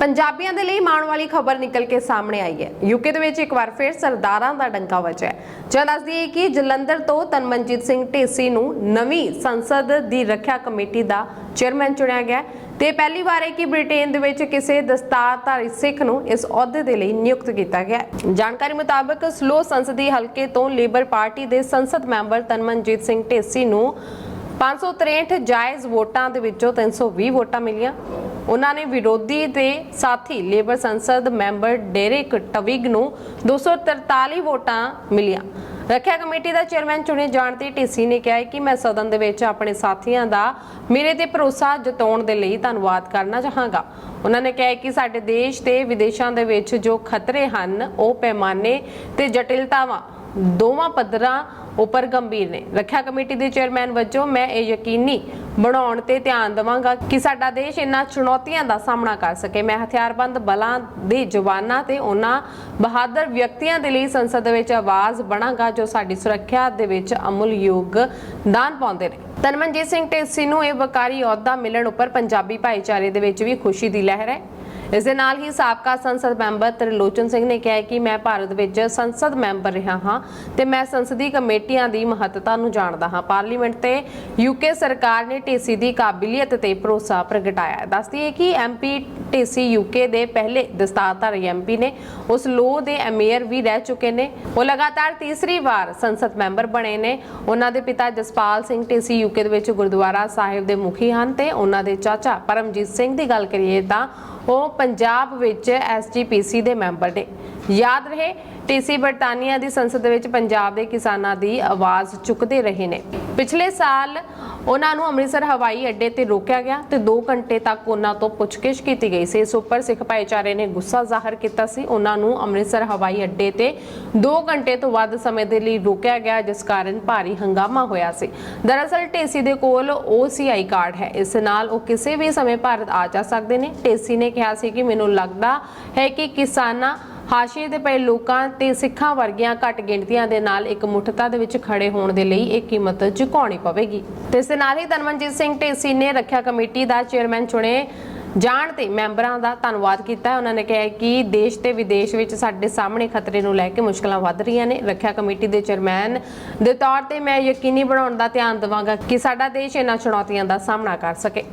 ਪੰਜਾਬੀਆਂ ਦੇ ਲਈ ਮਾਣ ਵਾਲੀ ਖਬਰ ਨਿਕਲ ਕੇ ਸਾਹਮਣੇ ਆਈ ਹੈ। ਯੂਕੇ ਦੇ ਵਿੱਚ ਇੱਕ ਵਾਰ ਫਿਰ ਸਰਦਾਰਾਂ ਦਾ ਡੰਕਾ ਵੱਜਿਆ ਹੈ। ਦੱਸਦੀ ਹੈ ਕਿ ਜਲੰਧਰ ਤੋਂ ਤਨਮਨਜੀਤ ਸਿੰਘ ਢੇਸੀ ਨੂੰ ਨਵੀਂ ਸੰਸਦ ਦੀ ਰੱਖਿਆ ਕਮੇਟੀ ਦਾ ਚੇਅਰਮੈਨ ਚੁਣਿਆ ਗਿਆ ਤੇ ਪਹਿਲੀ ਵਾਰ ਹੈ ਕਿ ਬ੍ਰਿਟੇਨ ਦੇ ਵਿੱਚ ਕਿਸੇ ਦਸਤਾਰਧਾਰੀ ਸਿੱਖ ਨੂੰ ਇਸ ਅਹੁਦੇ ਦੇ ਲਈ ਨਿਯੁਕਤ ਕੀਤਾ ਗਿਆ ਜਾਣਕਾਰੀ ਮੁਤਾਬਕ ਸਲੋ ਸੰਸਦੀ ਹਲਕੇ ਤੋਂ ਲੇਬਰ ਪਾਰਟੀ ਦੇ ਸੰਸਦ ਮੈਂਬਰ ਤਨਮਨਜੀਤ ਸਿੰਘ ਢੇਸੀ ਨੂੰ 563 ਜਾਇਜ਼ ਵੋਟਾਂ ਦੇ ਵਿੱਚੋਂ 320 ਵੋਟਾਂ ਮਿਲੀਆਂ। ਉਹਨਾਂ ਨੇ ਵਿਰੋਧੀ ਦੇ ਸਾਥੀ ਲੇਬਰ ਸੰਸਦ ਮੈਂਬਰ ਡੇਰਿਕ ਟਵਿਗ ਨੂੰ 243 ਵੋਟਾਂ ਮਿਲੀਆਂ। ਰੱਖਿਆ ਕਮੇਟੀ ਦਾ ਚੇਅਰਮੈਨ ਚੁਣੇ ਜਾਣ ਤੇ ਟੀਸੀ ਨੇ ਕਿਹਾ ਕਿ ਮੈਂ ਸਦਨ ਦੇ ਵਿੱਚ ਆਪਣੇ ਸਾਥੀਆਂ ਦਾ ਮੇਰੇ ਤੇ ਭਰੋਸਾ ਜਤਾਉਣ ਦੇ ਲਈ ਧੰਨਵਾਦ ਕਰਨਾ ਚਾਹਾਂਗਾ। ਉਹਨਾਂ ਨੇ ਕਿਹਾ ਕਿ ਸਾਡੇ ਦੇਸ਼ ਤੇ ਵਿਦੇਸ਼ਾਂ ਦੇ ਵਿੱਚ ਜੋ ਖਤਰੇ ਹਨ, ਉਹ ਪੈਮਾਨੇ ਤੇ ਜਟਿਲਤਾਵਾਂ ਦੋਵਾਂ ਪੱਧਰਾਂ ਉੱਪਰ ਗੰਭੀਰ ਨੇ। ਰੱਖਿਆ ਕਮੇਟੀ ਦੇ ਚੇਅਰਮੈਨ ਵਜੋਂ ਮੈਂ ਇਹ ਯਕੀਨੀ ਬਣਾਉਣ ਤੇ ਧਿਆਨ ਦੇਵਾਂਗਾ ਕਿ ਸਾਡਾ ਦੇਸ਼ ਇਹਨਾਂ ਚੁਣੌਤੀਆਂ ਦਾ ਸਾਹਮਣਾ ਕਰ ਸਕੇ। ਮੈਂ ਹਥਿਆਰਬੰਦ ਬਲਾਂ ਦੇ ਜਵਾਨਾਂ ਤੇ ਉਹਨਾਂ ਬਹਾਦਰ ਵਿਅਕਤੀਆਂ ਦੇ ਲਈ ਸੰਸਦ ਵਿੱਚ ਆਵਾਜ਼ ਬਣਾਂਗਾ, ਜੋ ਸਾਡੀ ਸੁਰੱਖਿਆ ਦੇ ਵਿੱਚ ਅਮੁੱਲ ਯੋਗਦਾਨ ਪਾਉਂਦੇ ਨੇ। ਤਨਮਨਜੀਤ ਸਿੰਘ ਢੇਸੀ ਨੂੰ ਇਹ ਵਕਾਰੀ ਅਹੁਦਾ ਮਿਲਣ ਉੱਪਰ ਪੰਜਾਬੀ ਭਾਈਚਾਰੇ ਦੇ ਵਿੱਚ ਵੀ ਖੁਸ਼ੀ ਦੀ ਲਹਿਰ ਹੈ। ਇਸ ਦੇ ਨਾਲ ਹੀ ਸਾਬਕਾ ਸੰਸਦ ਮੈਂਬਰ ਤ੍ਰਿਲੋਚਨ ਸਿੰਘ ਨੇ ਕਿਹਾ ਕਿ ਮੈਂ ਭਾਰਤ ਵਿੱਚ ਸੰਸਦ ਮੈਂਬਰ ਰਿਹਾ ਹਾਂ ਤੇ ਮੈਂ ਸੰਸਦੀ ਕਮੇਟੀਆਂ ਦੀ ਮਹੱਤਤਾ ਨੂੰ ਜਾਣਦਾ ਹਾਂ। ਪਾਰਲੀਮੈਂਟ ਤੇ ਯੂਕੇ ਸਰਕਾਰ ਨੇ ਟੀਸੀ ਦੀ ਕਾਬਲੀਅਤ ਤੇ ਭਰੋਸਾ ਪ੍ਰਗਟਾਇਆ ਦੱਸਦੀ ਹੈ ਕਿ ਐਮਪੀ ਟੀਸੀ ਯੂਕੇ ਦੇ ਪਹਿਲੇ ਦਸਤਾਰਧਾਰੀ ਐਮਪੀ ਨੇ ਉਸ ਲੋ ਦੇ ਐਮੇਅਰ ਵੀ ਰਹਿ ਚੁੱਕੇ ਨੇ। ਉਹ ਲਗਾਤਾਰ ਤੀਸਰੀ ਵਾਰ ਸੰਸਦ ਮੈਂਬਰ ਬਣੇ ਨੇ। ਉਹਨਾਂ ਦੇ ਪਿਤਾ ਜਸਪਾਲ ਸਿੰਘ ਟੀਸੀ ਯੂਕੇ ਦੇ ਵਿੱਚ ਗੁਰਦੁਆਰਾ ਸਾਹਿਬ ਦੇ ਮੁਖੀ ਹਨ ਤੇ ਉਹਨਾਂ ਦੇ ਚਾਚਾ ਪਰਮਜੀਤ ਸਿੰਘ ਦੀ ਗੱਲ ਕਰੀਏ ਤਾਂ ਉਹ ਪੰਜਾਬ ਵਿੱਚ ਐਸਜੀਪੀਸੀ ਦੇ ਮੈਂਬਰ ਨੇ। ਯਾਦ ਰਹੇ? ਟੀਸੀ ਬਰਤਾਨੀਆ ਦੀ ਸੰਸਦ ਵਿੱਚ ਪੰਜਾਬ ਦੇ ਕਿਸਾਨਾਂ ਦੀ ਆਵਾਜ਼ ਚੁੱਕਦੇ ਰਹੇ ਨੇ। ਪਿਛਲੇ ਸਾਲ ਉਹਨਾਂ ਨੂੰ ਅੰਮ੍ਰਿਤਸਰ ਹਵਾਈ ਅੱਡੇ ਤੇ ਰੋਕਿਆ ਗਿਆ ਤੇ 2 ਘੰਟੇ ਤੱਕ ਉਹਨਾਂ ਤੋਂ ਪੁੱਛਗਿੱਛ ਕੀਤੀ ਗਈ ਸੀ। ਇਸ ਉੱਪਰ ਸਿੱਖ ਭਾਈਚਾਰੇ ਨੇ ਗੁੱਸਾ ਜ਼ਾਹਰ ਕੀਤਾ ਸੀ। ਉਹਨਾਂ ਨੂੰ ਅੰਮ੍ਰਿਤਸਰ ਹਵਾਈ ਅੱਡੇ ਤੇ 2 ਘੰਟੇ ਤੋਂ ਵੱਧ ਸਮੇਂ ਦੇ ਲਈ ਰੋਕਿਆ ਗਿਆ, ਜਿਸ ਕਾਰਨ ਭਾਰੀ ਹੰਗਾਮਾ ਹੋਇਆ ਸੀ। ਦਰਅਸਲ ਟੇਸੀ ਦੇ ਕੋਲ OCI ਕਾਰਡ ਹੈ। ਇਸ ਨਾਲ ਉਹ ਕਿਸੇ ਵੀ ਸਮੇਂ ਭਾਰਤ ਆ ਜਾ ਸਕਦੇ ਨੇ। ਟੇਸੀ ਨੇ ਕਿਹਾ ਸੀ ਕਿ ਮੈਨੂੰ ਲੱਗਦਾ ਹੈ ਕਿ ਕਿਸਾਨਾਂ ਹਾਸ਼ੀਏ ਦੇ ਪਏ ਲੋਕਾਂ ਤੇ ਸਿੱਖਾਂ ਵਰਗੀਆਂ ਘੱਟ ਗਿਣਤੀਆਂ ਦੇ ਨਾਲ ਇੱਕ ਮੁੱਠਤਾ ਦੇ ਵਿੱਚ ਖੜੇ ਹੋਣ ਦੇ ਲਈ ਇਹ ਕੀਮਤ ਚੁਕਾਉਣੀ ਪਵੇਗੀ। ਤੇ ਇਸ ਦੇ ਨਾਲ ਹੀ ਤਨਮਨਜੀਤ ਸਿੰਘ ਢੇਸੀ ਨੇ ਰੱਖਿਆ ਕਮੇਟੀ ਦਾ ਚੇਅਰਮੈਨ ਚੁਣੇ। ਜਾਣ ਤੇ ਮੈਂਬਰਾਂ ਦਾ ਧੰਨਵਾਦ ਕੀਤਾ। ਉਹਨਾਂ ਨੇ ਕਿਹਾ ਕਿ ਦੇਸ਼ ਤੇ ਵਿਦੇਸ਼ ਵਿੱਚ ਸਾਡੇ ਸਾਹਮਣੇ ਖਤਰੇ ਨੂੰ ਲੈ ਕੇ ਮੁਸ਼ਕਲਾਂ ਵੱਧ ਰਹੀਆਂ ਨੇ। ਰੱਖਿਆ ਕਮੇਟੀ ਦੇ ਚੇਅਰਮੈਨ ਦੇ ਤੌਰ ਤੇ ਮੈਂ ਯਕੀਨੀ ਬਣਾਉਣ ਦਾ ਧਿਆਨ ਦੇਵਾਂਗਾ ਕਿ ਸਾਡਾ ਦੇਸ਼ ਇਹਨਾਂ ਚੁਣੌਤੀਆਂ ਦਾ ਸਾਹਮਣਾ ਕਰ ਸਕੇ।